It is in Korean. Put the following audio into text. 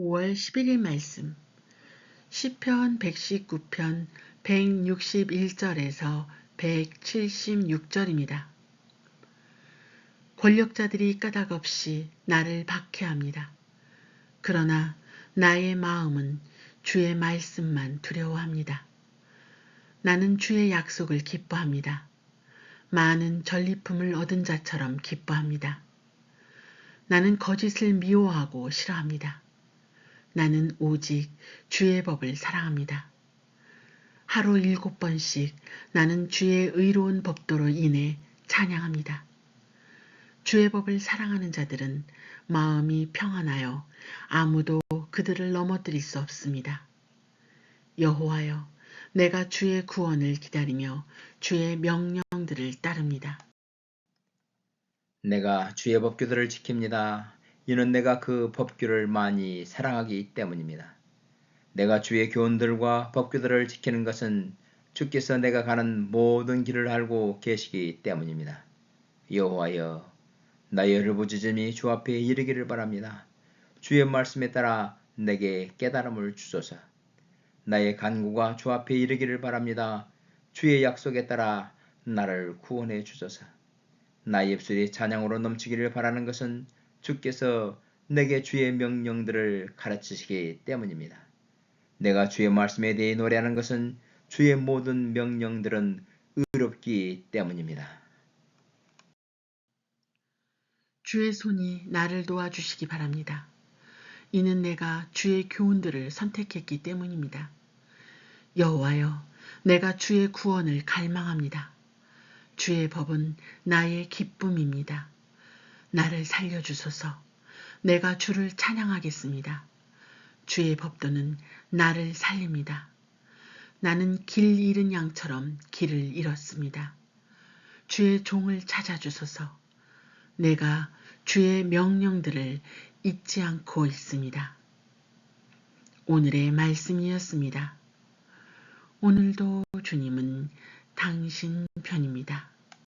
5월 11일 말씀 시편 119편 161절에서 176절입니다. 권력자들이 까닭없이 나를 박해합니다. 그러나 나의 마음은 주의 말씀만 두려워합니다. 나는 주의 약속을 기뻐합니다. 많은 전리품을 얻은 자처럼 기뻐합니다. 나는 거짓을 미워하고 싫어합니다. 나는 오직 주의 법을 사랑합니다. 하루 일곱 번씩 나는 주의 의로운 법도로 인해 찬양합니다. 주의 법을 사랑하는 자들은 마음이 평안하여 아무도 그들을 넘어뜨릴 수 없습니다. 여호와여, 내가 주의 구원을 기다리며 주의 명령들을 따릅니다. 내가 주의 법규들을 지킵니다. 이는 내가 그 법규를 많이 사랑하기 때문입니다. 내가 주의 교훈들과 법규들을 지키는 것은 주께서 내가 가는 모든 길을 알고 계시기 때문입니다. 여호와여, 나의 흐부짖음이 주 앞에 이르기를 바랍니다. 주의 말씀에 따라 내게 깨달음을 주소서. 나의 간구가 주 앞에 이르기를 바랍니다. 주의 약속에 따라 나를 구원해 주소서. 나의 입술이 찬양으로 넘치기를 바라는 것은 주께서 내게 주의 명령들을 가르치시기 때문입니다. 내가 주의 말씀에 대해 노래하는 것은 주의 모든 명령들은 의롭기 때문입니다. 주의 손이 나를 도와주시기 바랍니다. 이는 내가 주의 교훈들을 선택했기 때문입니다. 여호와여, 내가 주의 구원을 갈망합니다. 주의 법은 나의 기쁨입니다. 나를 살려주소서. 내가 주를 찬양하겠습니다. 주의 법도는 나를 살립니다. 나는 길 잃은 양처럼 길을 잃었습니다. 주의 종을 찾아주소서. 내가 주의 명령들을 잊지 않고 있습니다. 오늘의 말씀이었습니다. 오늘도 주님은 당신 편입니다.